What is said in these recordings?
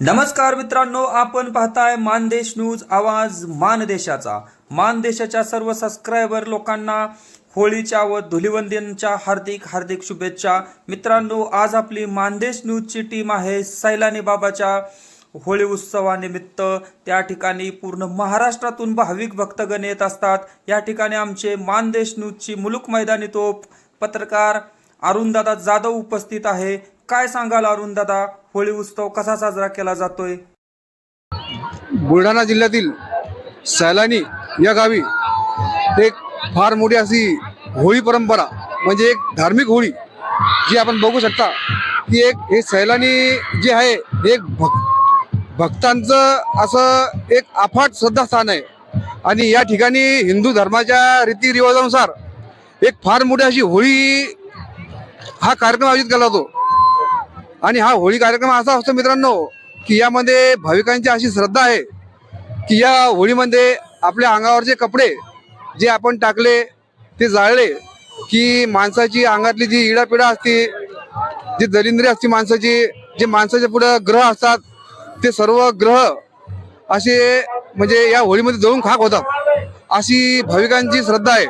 नमस्कार मित्रांनो आपण पाहताय मानदेश न्यूज आवाज मानदेशाचा मानदेशाच्या सर्व सबस्क्रायबर लोकांना होळीच्या व धुलिवंदनच्या हार्दिक हार्दिक शुभेच्छा. मित्रांनो आज आपली मानदेश न्यूजची टीम आहे सैलानी बाबाच्या होळी उत्सवानिमित्त. त्या ठिकाणी पूर्ण महाराष्ट्रातून भाविक भक्तगण येत असतात. या ठिकाणी आमचे मानदेश न्यूजची मुलुक मैदानी तोप पत्रकार अरुणदादा जाधव उपस्थित आहे. काय सांगाल अरुणदादा होळी उत्सव कसा साजरा केला जातोय? बुलढाणा जिल्ह्यातील सैलानी या गावी एक फार मोठी अशी होळी परंपरा म्हणजे एक धार्मिक होळी जी आपण बघू शकता की एक हे सैलानी जे आहे एक भक भक्तांचं असं एक अफाट श्रद्धास्थान आहे. आणि या ठिकाणी हिंदू धर्माच्या रीतिरिवाजानुसार एक फार मोठी अशी होळी हा कार्यक्रम आयोजित केला जातो. आणि हा होळी कार्यक्रम असा असतो मित्रांनो की यामध्ये भाविकांची अशी श्रद्धा आहे की या होळीमध्ये आपल्या अंगावरचे कपडे जे आपण टाकले ते जाळले की माणसाची अंगातली जी इडापिडा असते जी दलिंद्री असते माणसाची जे माणसाच्या पुढे ग्रह असतात ते सर्व ग्रह असे म्हणजे या होळीमध्ये जळून खाक होतात अशी भाविकांची श्रद्धा आहे.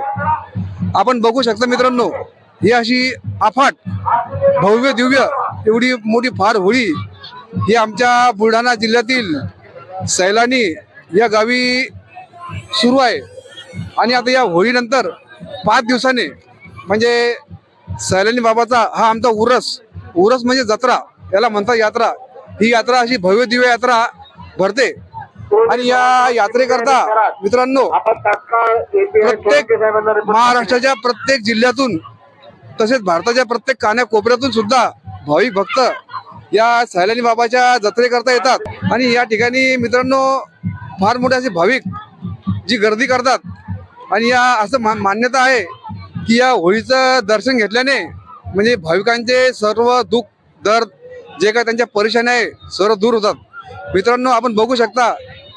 आपण बघू शकता मित्रांनो ही अशी अफाट भव्य दिव्य एवढी मोठी फार होळी ही आमच्या बुलढाणा जिल्ह्यातील सैलानी या गावी सुरू आहे. आणि आता या होळीनंतर पाच दिवसाने म्हणजे सैलानी बाबाचा हा आमचा उरस उरस म्हणजे जत्रा याला म्हणतात यात्रा. ही यात्रा अशी भव्य दिव्य यात्रा भरते. आणि या यात्रेकरता मित्रांनो प्रत्येक महाराष्ट्राच्या प्रत्येक जिल्ह्यातून तसेच भारताच्या प्रत्येक कान्या कोपऱ्यातून सुद्धा भाविक भक्त या सैलानी बाबाच्या जत्रेकरता येतात. आणि या ठिकाणी मित्रांनो फार मोठे असे भाविक जी गर्दी करतात. आणि या असं मा- मान्यता आहे की या होळीचं दर्शन घेतल्याने म्हणजे भाविकांचे सर्व दुःख दर्द जे काय त्यांच्या परेशानी आहे सर्व दूर होतात. मित्रांनो आपण बघू शकता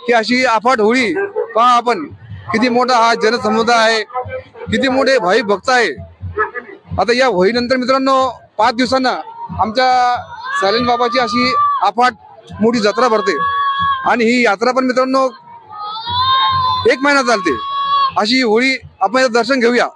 की अशी अफाट होळी पहा आपण. किती मोठा हा जनसमुदाय आहे. किती मोठे भाई भक्त आहे. आता या होळीनंतर मित्रांनो पाच दिवसांना आमच्या सायलेंट बाबाची अशी अफाट मोठी जत्रा भरते. आणि ही यात्रा पण मित्रांनो एक महिना चालते. अशी होळी आपण दर्शन घेऊया.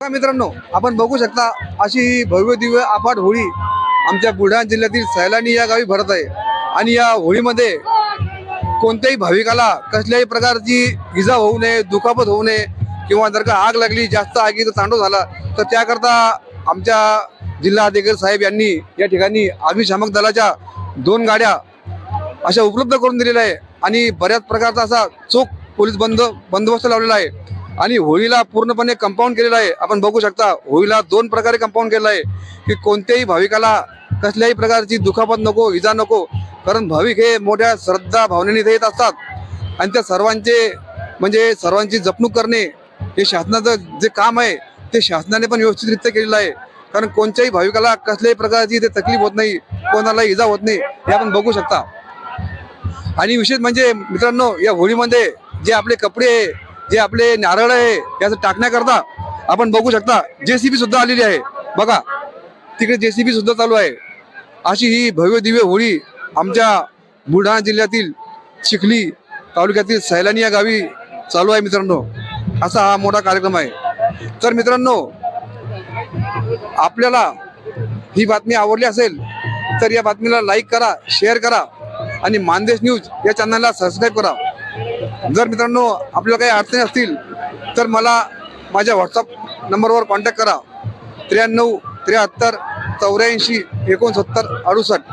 मित्रांनो आपण बघू शकता अशी ही भव्य दिव्य अफाट होळी आमच्या बुलढाणा जिल्ह्यातील सैलानी या गावी भरत आहे. आणि या होळीमध्ये कोणत्याही भाविकाला कसल्याही प्रकारची इजा होऊ नये दुखापत होऊ नये किंवा जर का आग लागली जास्त आगीचा तांडव झाला तर त्याकरता आमच्या जिल्हा अधिकारी साहेब यांनी या ठिकाणी अग्निशामक दलाच्या दोन गाड्या अशा उपलब्ध करून दिलेल्या आहे. आणि बऱ्याच प्रकारचा असा चोख पोलीस बंद बंदोबस्त लावलेला आहे. आणि होळीला पूर्णपणे कंपाऊंड केलेलं आहे. आपण बघू शकता होळीला दोन प्रकारे कंपाऊंड केलेलं आहे की कोणत्याही भाविकाला कसल्याही प्रकारची दुखापत नको इजा नको. कारण भाविक हे मोठ्या श्रद्धा भावनेने इथे येत असतात. आणि त्या सर्वांचे म्हणजे सर्वांची जपणूक करणे हे शासनाचं जे काम आहे ते शासनाने पण व्यवस्थितरित्या केलेलं आहे. कारण कोणत्याही भाविकाला कसल्याही प्रकारची इथे तकलीफ होत नाही कोणाला इजा होत नाही हे आपण बघू शकता. आणि विशेष म्हणजे मित्रांनो या होळीमध्ये जे आपले कपडे आहे जे आपले नारळ आहे त्याचं टाकण्याकरता आपण बघू शकता जेसीबी सुद्धा आलेली आहे. बघा तिकडे जेसीबी सुद्धा चालू आहे. अशी ही भव्य दिव्य होळी आमच्या बुलढाणा जिल्ह्यातील चिखली तालुक्यातील सैलानी या गावी चालू आहे मित्रांनो. असा हा मोठा कार्यक्रम आहे. तर मित्रांनो आपल्याला ही बातमी आवडली असेल तर या बातमीला लाईक करा शेअर करा आणि मानदेश न्यूज या चॅनलला सबस्क्राईब करा. जर मित्रांनो आपल्याला काही अडचणी असतील तर मला माझ्या व्हॉट्सअप नंबरवर कॉन्टॅक्ट करा. त्र्याण्णव त्र्याहत्तर चौऱ्याऐंशी एकोणसत्तर अडुसष्ट.